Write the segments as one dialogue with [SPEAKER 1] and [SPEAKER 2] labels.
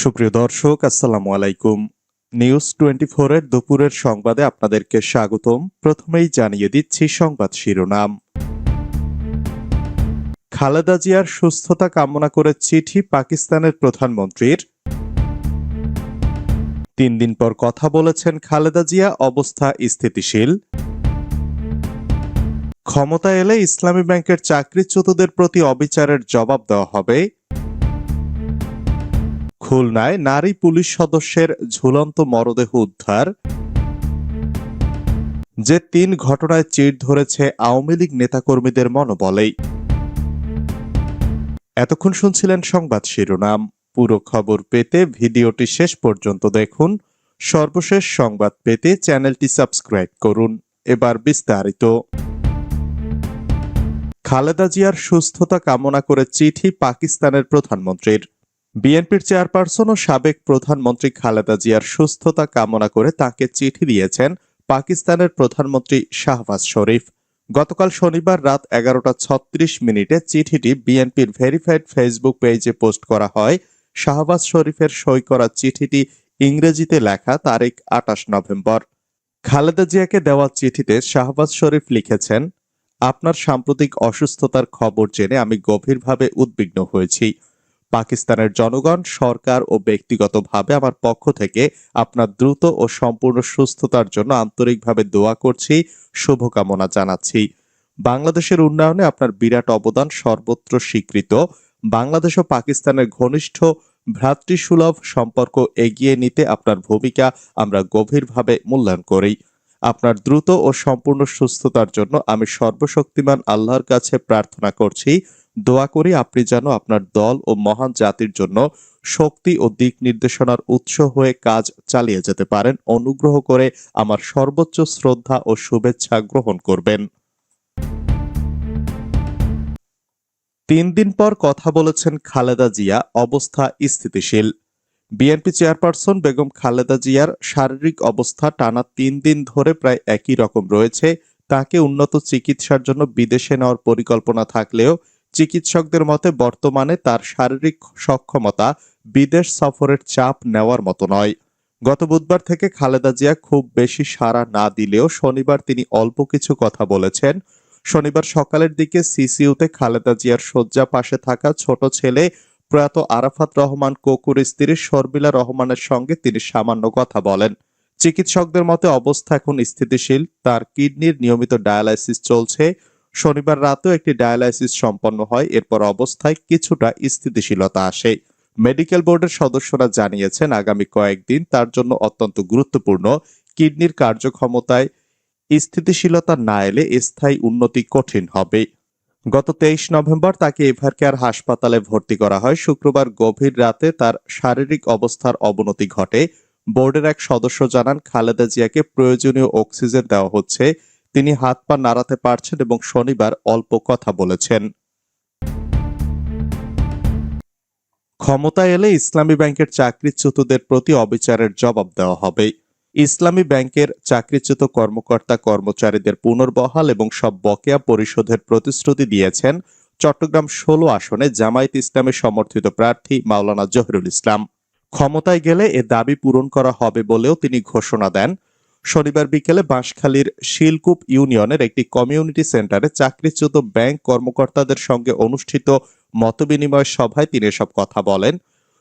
[SPEAKER 1] সুপ্রিয় দর্শক, আসসালামু আলাইকুম। নিউজ টোয়েন্টি এর দুপুরের সংবাদে আপনাদেরকে স্বাগতম। প্রথমেই জানিয়ে দিচ্ছি সংবাদ শিরোনাম। খালেদা জিয়ার সুস্থতা কামনা করে চিঠি পাকিস্তানের প্রধানমন্ত্রীর। তিন দিন পর কথা বলেছেন খালেদা জিয়া, অবস্থা স্থিতিশীল। ক্ষমতা এলে ইসলামী ব্যাংকের চাকরিচ্যুতদের প্রতি অবিচারের জবাব দেওয়া হবে। খুলনায় নারী পুলিশ সদস্যের ঝুলন্ত মরদেহ উদ্ধার। যে তিন ঘটনায় চিড় ধরেছে আওয়ামী লীগ নেতাকর্মীদের মনোবলেই। এতক্ষণ শুনছিলেন সংবাদ শিরোনাম। পুরো খবর পেতে ভিডিওটি শেষ পর্যন্ত দেখুন। সর্বশেষ সংবাদ পেতে চ্যানেলটি সাবস্ক্রাইব করুন। এবার বিস্তারিত। খালেদা জিয়ার সুস্থতা কামনা করে চিঠি পাকিস্তানের প্রধানমন্ত্রীর। বিএনপির চেয়ারপারসন ও সাবেক প্রধানমন্ত্রী খালেদা জিয়ার সুস্থতা কামনা করে তাকে চিঠি দিয়েছেন পাকিস্তানের প্রধানমন্ত্রী শাহবাজ শরীফ। গতকাল শনিবার রাত এগারোটা ছত্রিশ মিনিটে চিঠিটি বিএনপির ভেরিফাইড ফেসবুক পেজে পোস্ট করা হয়। শাহবাজ শরীফের সই করা চিঠিটি ইংরেজিতে লেখা তারিখ আটাশ নভেম্বর। খালেদা জিয়াকে দেওয়া চিঠিতে শাহবাজ শরীফ লিখেছেন, আপনার সাম্প্রতিক অসুস্থতার খবর জেনে আমি গভীরভাবে উদ্বিগ্ন হয়েছি। পাকিস্তানের জনগণ, সরকার ও ব্যক্তিগতভাবে আমার পক্ষ থেকে আপনার দ্রুত ও সম্পূর্ণ সুস্থতার জন্য আন্তরিকভাবে দোয়া করছি, শুভকামনা জানাচ্ছি। বাংলাদেশের উন্নয়নে আপনার বিরাট অবদান সর্বত্র স্বীকৃত। বাংলাদেশ ও পাকিস্তানের ঘনিষ্ঠ ভ্রাতৃসুলভ সম্পর্ক এগিয়ে নিতে আপনার ভূমিকা আমরা গভীরভাবে মূল্যায়ন করি। আপনার দ্রুত ও সম্পূর্ণ সুস্থতার জন্য আমি সর্বশক্তিমান আল্লাহর কাছে প্রার্থনা করছি। দোয়া করি আপনি যেন আপনার দল ও মহান জাতির জন্য শক্তি ও দিক নির্দেশনার উৎস হয়ে কাজ চালিয়ে যেতে পারেন। অনুগ্রহ করে আমার সর্বোচ্চ শ্রদ্ধা ও শুভেচ্ছা গ্রহণ করবেন। তিন দিন পর কথা বলেছেন খালেদা জিয়া, অবস্থা স্থিতিশীল। বিএনপি চেয়ারপারসন বেগম খালেদা জিয়ার শারীরিক অবস্থা টানা তিন দিন ধরে প্রায় একই রকম রয়েছে। তাকে উন্নত চিকিৎসার জন্য বিদেশে নেওয়ার পরিকল্পনা থাকলেও চিকিৎসকদের মতে, বর্তমানে তার শারীরিক সক্ষমতা বিদেশ সফরের চাপ নেওয়ার মতো নয়। গত বুধবার থেকে খালেদা জিয়া খুব বেশি সাড়া না দিলেও শনিবার তিনি অল্প কিছু কথা বলেছেন। শনিবার সকালের দিকে সিসিউতে খালেদা জিয়ার শয্যা পাশে থাকা ছোট ছেলে প্রয়াত আরাফাত রহমান কোকুর স্ত্রী শর্মিলা রহমানের সঙ্গে তিনি সামান্য কথা বলেন। চিকিৎসকদের মতে, অবস্থা এখন স্থিতিশীল, তার কিডনির নিয়মিত ডায়ালাইসিস চলছে। শনিবার রাতেও একটি ডায়ালাইসিস সম্পন্ন হয়, এরপর অবস্থায় কিছুটা স্থিতিশীলতা আসে। মেডিকেল বোর্ডের সদস্যরা জানিয়েছেন, আগামী কয়েকদিন তার জন্য অত্যন্ত গুরুত্বপূর্ণ কিডনির কার্যক্ষমতায় স্থিতিশীলতা না এলে স্থায়ী উন্নতি কঠিন হবে। গত তেইশ নভেম্বর তাকে এভার কেয়ার হাসপাতালে ভর্তি করা হয়। শুক্রবার গভীর রাতে তার শারীরিক অবস্থার অবনতি ঘটে। বোর্ডের এক সদস্য জানান, খালেদা জিয়াকে প্রয়োজনীয় অক্সিজেন দেওয়া হচ্ছে। তিনি হাত পা নাড়াতে পারছেন এবং শনিবার অল্প কথা বলেছেন। ক্ষমতা এলে ইসলামী ব্যাংকের চাকরিচ্যুতদের প্রতি অবিচারের জবাব দেওয়া হবে। ইসলামী ব্যাংকের চাকরিচ্যুত কর্মকর্তা কর্মচারীদের পুনর্বহাল এবং সব বকেয়া পরিশোধের প্রতিশ্রুতি দিয়েছেন চট্টগ্রাম ষোলো আসনে জামায়াত ইসলামের সমর্থিত প্রার্থী মাওলানা জহিরুল ইসলাম। ক্ষমতায় গেলে এ দাবি পূরণ করা হবে বলেও তিনি ঘোষণা দেন। শনিবার বিকেলে বাঁশখালীর শিলকুপ ইউনিয়নের একটি কমিউনিটি সেন্টারে চাকরিচ্যুত ব্যাংক কর্মকর্তাদের সঙ্গে অনুষ্ঠিত মতবিনিময় সভায় তিনি এসব কথা বলেন।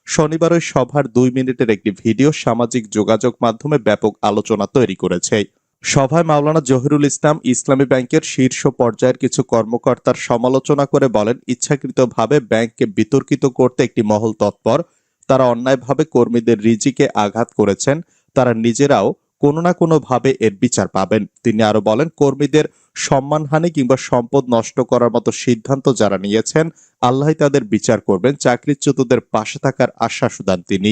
[SPEAKER 1] শনিবার ওই সভার দুই মিনিটের একটি ভিডিও সামাজিক যোগাযোগ মাধ্যমে ব্যাপক আলোচনা তৈরি করেছে। সভায় মাওলানা জহিরুল ইসলাম ইসলামী ব্যাংকের শীর্ষ পর্যায়ের কিছু কর্মকর্তার সমালোচনা করে বলেন, ইচ্ছাকৃতভাবে ব্যাংককে বিতর্কিত করতে একটি মহল তৎপর। তারা অন্যায়ভাবে কর্মীদের রিজিকে আঘাত করেছেন। তারা নিজেরাও কোনো না কোনো ভাবে এর বিচার পাবেন। তিনি আরও বলেন, কর্মীদের সম্মানহানি কিংবা সম্পদ নষ্ট করার মতো সিদ্ধান্ত যারা নিয়েছেন আল্লাহ তাদের বিচার করবেন। চাকরিচ্যুতদের পাশে থাকার আশ্বাস দেন তিনি।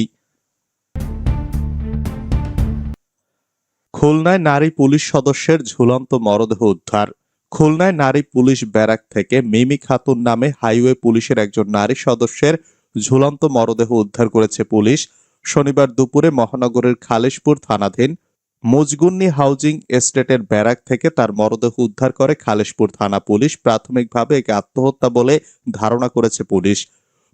[SPEAKER 1] খুলনায় নারী পুলিশ সদস্যের ঝুলন্ত মরদেহ উদ্ধার। খুলনায় নারী পুলিশ ব্যারাক থেকে মিমি খাতুন নামে হাইওয়ে পুলিশের একজন নারী সদস্যের ঝুলন্ত মরদেহ উদ্ধার করেছে পুলিশ। শনিবার দুপুরে মহানগরের খালিশপুর থানাধীন মুজগুন্নি হাউজিং এস্টেটের ব্যারাক থেকে তার মরদেহ উদ্ধার করে খালেশপুর থানা পুলিশ প্রাথমিকভাবে একে আত্মহত্যা বলে ধারণা করেছে পুলিশ।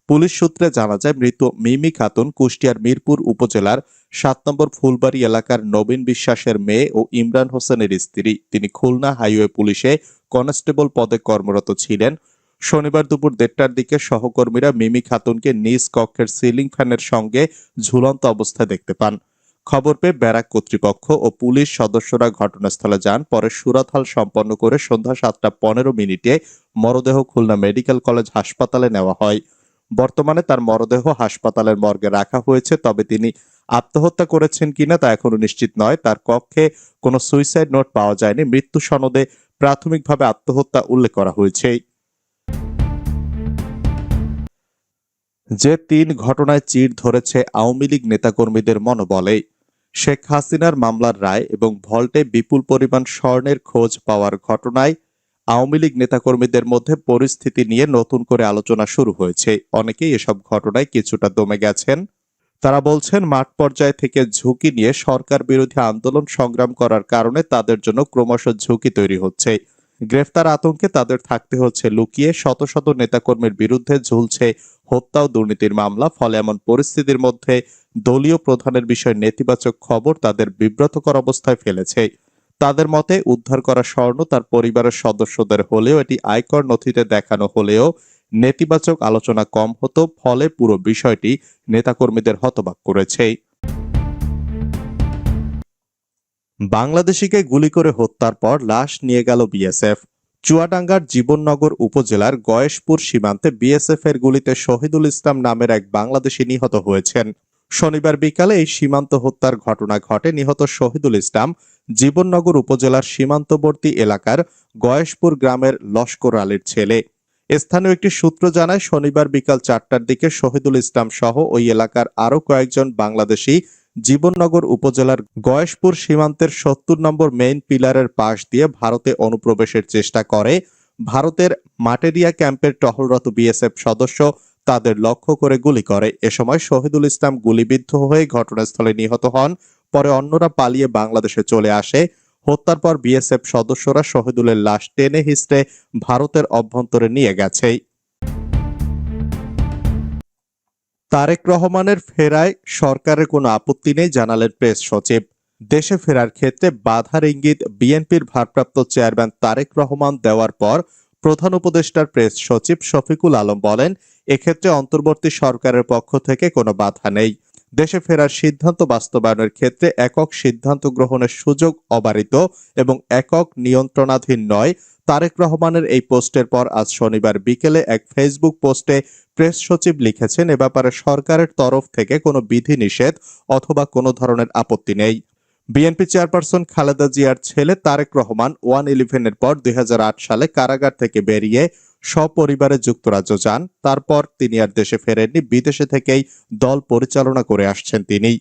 [SPEAKER 1] পুলিশ সূত্রে জানা যায়, মৃত মিমি খাতুন কুষ্টিয়ার মিরপুর উপজেলার সাত নম্বর ফুলবাড়ি এলাকার নবীন বিশ্বাসের মেয়ে ও ইমরান হোসেনের স্ত্রী। তিনি খুলনা হাইওয়ে পুলিশে কনস্টেবল পদে কর্মরত ছিলেন। শনিবার দুপুর দেড়টার দিকে সহকর্মীরা মিমি খাতুনকে নিজ কক্ষের সিলিং ফ্যানের সঙ্গে ঝুলন্ত অবস্থায় দেখতে পান। খবর পেয়ে ব্যারাক কর্তৃপক্ষ ও পুলিশ সদস্যরা ঘটনাস্থলে যান। পরে সুরাতহাল সম্পন্ন করে সন্ধ্যা সাতটা পনেরো মিনিটে মরদেহ খুলনা মেডিকেল কলেজ হাসপাতালে নেওয়া হয়। বর্তমানে তার মরদেহ হাসপাতালের মর্গে রাখা হয়েছে, তবে তিনি আত্মহত্যা করেছেন কিনা তা এখনও নিশ্চিত নয়। তার কক্ষে কোনো সুইসাইড নোট পাওয়া যায়নি। মৃত্যু সনদে প্রাথমিকভাবে আত্মহত্যা উল্লেখ করা হয়েছে। যে তিন ঘটনায় চির ধরেছে আওয়ামী লীগ নেতাকর্মীদের মনোবলে। শেখ হাসিনার মামলার রায় এবং ভল্টে বিপুল পরিমাণ স্বর্ণের খোঁজ পাওয়ার ঘটনায় আওয়ামী লীগ নেতাকর্মীদের মধ্যে পরিস্থিতি নিয়ে নতুন করে আলোচনা শুরু হয়েছে। অনেকেই এসব ঘটনায় কিছুটা দমে গেছেন। তারা বলছেন, মাঠ পর্যায় থেকে ঝুঁকি নিয়ে সরকার বিরোধী আন্দোলন সংগ্রাম করার কারণে তাদের জন্য ক্রমশ ঝুঁকি তৈরি হচ্ছে। গ্রেফতার আতঙ্কে তাদের থাকতে হচ্ছে লুকিয়ে। শত শত নেতাকর্মীর বিরুদ্ধে ঝুলছে হত্যা ও দুর্নীতির মামলা। ফলে এমন পরিস্থিতির মধ্যে দলীয় প্রধানের বিষয়ে নেতিবাচক খবর তাদের বিব্রতকর অবস্থায় ফেলেছে। তাদের মতে, উদ্ধার করা স্বর্ণ তার পরিবারের সদস্যদের হলেও এটি আয়কর নথিতে দেখানো হলেও নেতিবাচক আলোচনা কম হতো। ফলে পুরো বিষয়টি নেতাকর্মীদের হতবাক করেছে। বাংলাদেশিকে গুলি করে হত্যার পর লাশ নিয়ে গেল বিএসএফ। চুয়াডাঙ্গার জীবননগর উপজেলার গয়েশপুর সীমান্তে বিএসএফ এর গুলিতে শহীদুল ইসলাম নামের এক বাংলাদেশি নিহত হয়েছেন। শনিবার বিকালে এই সীমান্ত হত্যার ঘটনা ঘটে নিহত শহীদুল ইসলাম জীবননগর উপজেলার সীমান্তবর্তী এলাকার গয়েশপুর গ্রামের লস্কর আলীর ছেলে। স্থানীয় একটি সূত্র জানায়, শনিবার বিকাল চারটার দিকে শহীদুল ইসলাম সহ ওই এলাকার আরও কয়েকজন বাংলাদেশি জীবননগর উপজেলার গয়েশপুর সীমান্তের সত্তর নম্বর মেইন পিলারের পাশ দিয়ে ভারতে অনুপ্রবেশের চেষ্টা করে ভারতের মাটেরিয়া ক্যাম্পের টহলরত বিএসএফ সদস্য। তাদের লক্ষ্য করে গুলি করে। এ সময় শহীদুল ইসলাম গুলিবিদ্ধ হয়ে ঘটনাস্থলে নিহত হন। পরে অন্যরা পালিয়ে বাংলাদেশে চলে আসে। হত্যার পর বিএসএফ সদস্যরা শহীদুলের লাশ টেনে হিসড়ে ভারতের অভ্যন্তরে নিয়ে গেছে। তারেক রহমানের ফেরায় সরকারের কোনো আপত্তি নেই, জানালেন প্রেস সচিব। দেশে ফেরার ক্ষেত্রে বাধার ইঙ্গিত বিএনপির ভারপ্রাপ্ত চেয়ারম্যান তারেক রহমান দেওয়ার পর প্রধান উপদেষ্টার প্রেস সচিব শফিকুল আলম বলেন, এক্ষেত্রে অন্তর্বর্তী সরকারের পক্ষ থেকে কোনো বাধা নেই। দেশে ফেরার সিদ্ধান্ত বাস্তবায়নের ক্ষেত্রে একক সিদ্ধান্ত গ্রহণের সুযোগ অবারিত এবং একক নিয়ন্ত্রণাধীন নয়। তারেক রহমানের এই পোস্টের পর আজ শনিবার বিকেলে এক ফেসবুক পোস্টে প্রেস সচিব লিখেছেন, এ ব্যাপারে সরকারের তরফ থেকে কোনো বিধি নিষেধ অথবা কোনো ধরনের আপত্তি নেই। বিএনপি চেয়ারপারসন খালেদা জিয়ার ছেলে তারেক রহমান ওয়ান ইলেভেনের পর দুই হাজার আট সালে কারাগার থেকে বেরিয়ে সপরিবারে যুক্তরাজ্য যান। তারপর তিনি আর দেশে ফেরেননি। বিদেশে থেকেই দল পরিচালনা করে আসছেন তিনি।